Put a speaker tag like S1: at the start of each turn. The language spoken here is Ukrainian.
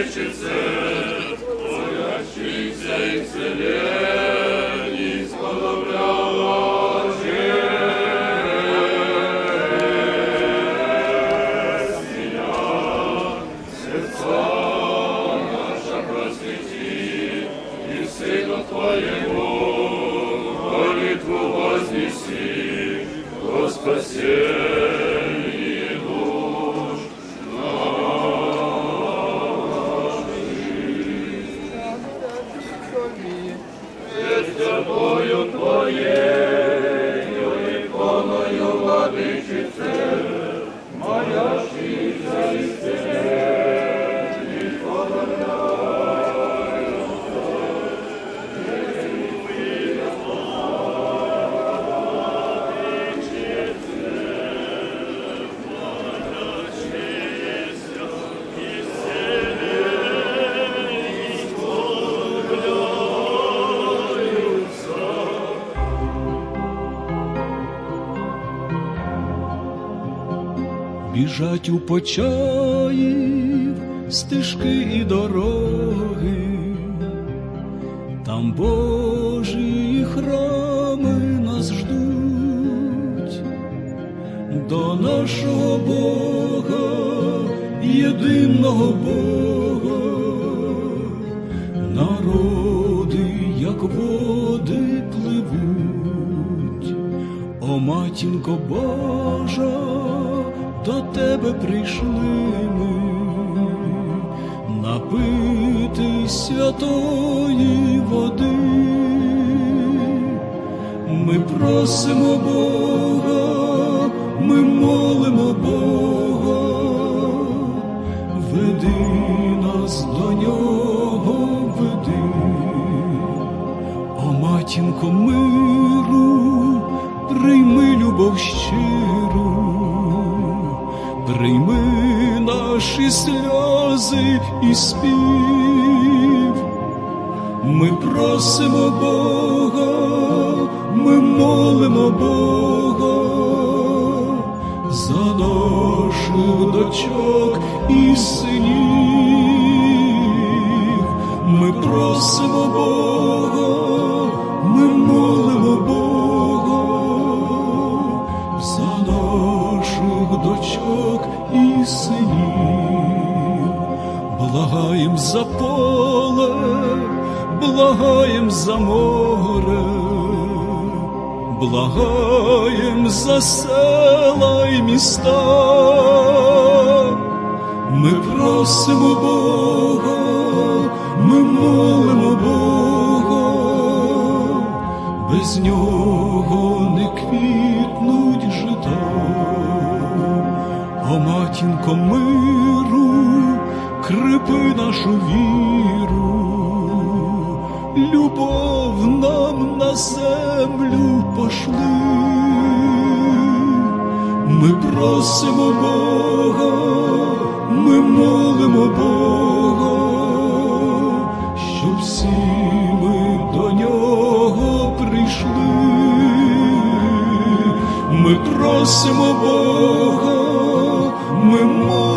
S1: Владычице, Боящийся исцелений, Славля Тебя, Сердца наша просвети, И Сына Твоего молитву вознеси, Господь
S2: Біжать у почаїв стежки і дороги, там Божі храми нас ждуть, до нашого Бога, єдиного Бога, народи, як води пливуть. О, матінко Божа, до тебе прийшли ми напити святої води. Ми просимо Бога, ми молимо Бога, веди нас до нього, веди. О, матінко миру, прийми любов щиру, прийми наші сльози і спів. Ми просимо Бога, ми молимо Бога за наших дочок і синів. Ми просимо Бога, і синів. Благаєм за поле, благаєм за море, благаєм за села й міста. Ми просимо Бога, ми молимо Бога, без нього не квітнуть жита. О, матінко миру, крепи нашу віру, любов нам на землю пошли. Ми просимо Бога, ми молимо Бога, щоб всі ми до нього прийшли. Ми просимо Бога, ми молимо